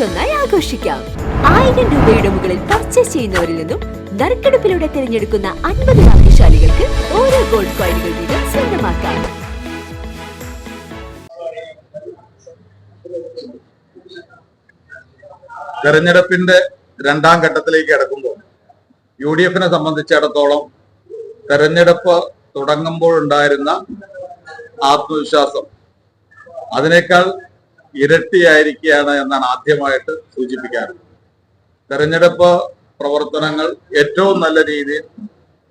ഒന്നിച്ചൊന്നായി ആഘോഷിക്കാം. ആയിരം രൂപയുടെ മുകളിൽ പർച്ചേസ് ചെയ്യുന്നവരിൽ നിന്നും നറുക്കെടുപ്പിലൂടെ തിരഞ്ഞെടുക്കുന്ന അൻപത് ഭാഗ്യശാലികൾക്ക് ഓരോ ഗോൾഡ് കോയിനുകൾ വീതം സ്വന്തമാക്കാം. തെരഞ്ഞെടുപ്പിന്റെ രണ്ടാം ഘട്ടത്തിലേക്ക് കിടക്കുമ്പോൾ യു ഡി എഫിനെ സംബന്ധിച്ചിടത്തോളം തെരഞ്ഞെടുപ്പ് തുടങ്ങുമ്പോഴുണ്ടായിരുന്ന ആത്മവിശ്വാസം അതിനേക്കാൾ ഇരട്ടിയായിരിക്കുകയാണ് എന്നാണ് ആദ്യമായിട്ട് സൂചിപ്പിക്കാറുള്ളത്. തെരഞ്ഞെടുപ്പ് പ്രവർത്തനങ്ങൾ ഏറ്റവും നല്ല രീതിയിൽ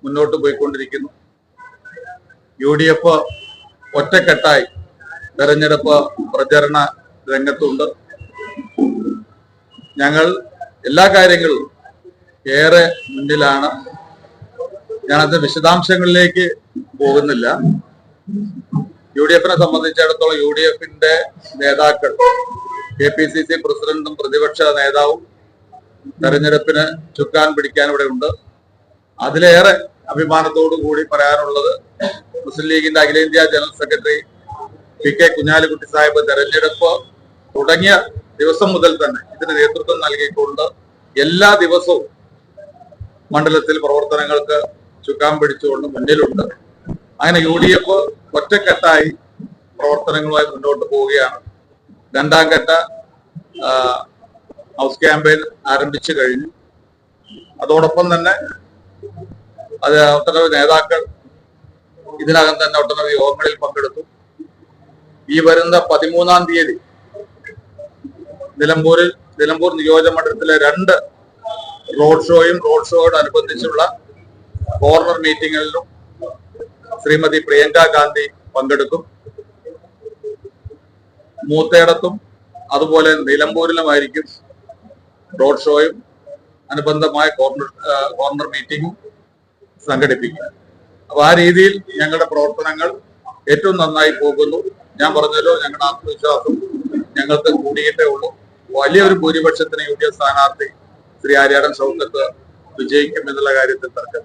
മുന്നോട്ട് പോയിക്കൊണ്ടിരിക്കുന്നു. യു ഡി എഫ് ഒറ്റക്കെട്ടായി തെരഞ്ഞെടുപ്പ് പ്രചരണ രംഗത്തുണ്ട്. ഞങ്ങൾ എല്ലാ കാര്യങ്ങളും ഏറെ മുന്നിലാണ്. ഞാനത് വിശദാംശങ്ങളിലേക്ക് പോകുന്നില്ല. യു ഡി എഫിനെ സംബന്ധിച്ചിടത്തോളം യു ഡി എഫിന്റെ നേതാക്കൾ കെ പി സി സി പ്രസിഡന്റും പ്രതിപക്ഷ നേതാവും തെരഞ്ഞെടുപ്പിന് ചുക്കാൻ പിടിക്കാൻ ഇവിടെ ഉണ്ട്. അതിലേറെ അഭിമാനത്തോടു കൂടി പറയാനുള്ളത് മുസ്ലിം ലീഗിന്റെ അഖിലേന്ത്യാ general secretary P K Kunhalikutty Sahib തെരഞ്ഞെടുപ്പ് തുടങ്ങിയ ദിവസം മുതൽ തന്നെ ഇതിന് നേതൃത്വം നൽകിക്കൊണ്ട് എല്ലാ ദിവസവും മണ്ഡലത്തിൽ പ്രവർത്തനങ്ങൾക്ക് ചുക്കാൻ പിടിച്ചുകൊണ്ട് മുന്നിലുണ്ട്. അങ്ങനെ യു ഡി എഫ് ഒറ്റക്കെട്ടായി പ്രവർത്തനങ്ങളുമായി മുന്നോട്ട് പോവുകയാണ്. രണ്ടാം ഘട്ട ഹൗസ് ക്യാമ്പയിൻ ആരംഭിച്ചു കഴിഞ്ഞു. അതോടൊപ്പം തന്നെ അത് ഒട്ടനവധി നേതാക്കൾ ഇതിനകം തന്നെ ഒട്ടനവധി യോഗങ്ങളിൽ പങ്കെടുത്തു. ഈ വരുന്ന പതിമൂന്നാം തീയതി നിലമ്പൂരിൽ നിലമ്പൂർ നിയോജക മണ്ഡലത്തിലെ രണ്ട് റോഡ് ഷോയും റോഡ് ഷോയോടനുബന്ധിച്ചുള്ള കോർണർ മീറ്റിങ്ങുകളിലും ശ്രീമതി പ്രിയങ്ക ഗാന്ധി പങ്കെടുക്കും. മൂത്തേടത്തും അതുപോലെ നിലമ്പൂരിലുമായിരിക്കും റോഡ് ഷോയും അനുബന്ധമായ കോർണർ കോർണർ മീറ്റിംഗും സംഘടിപ്പിക്കുക. അപ്പൊ ആ രീതിയിൽ ഞങ്ങളുടെ പ്രവർത്തനങ്ങൾ ഏറ്റവും നന്നായി പോകുന്നു. ഞാൻ പറഞ്ഞല്ലോ ഞങ്ങളുടെ ആത്മവിശ്വാസം ഞങ്ങൾക്ക് കൂടിയിട്ടേ ഉള്ളൂ. വലിയൊരു ഭൂരിപക്ഷത്തിന് യു ഡി എഫ് സ്ഥാനാർത്ഥി ശ്രീ ആര്യാടൻ ഷൗക്കത്ത് വിജയിക്കും എന്നുള്ള കാര്യത്തിൽ തർക്കം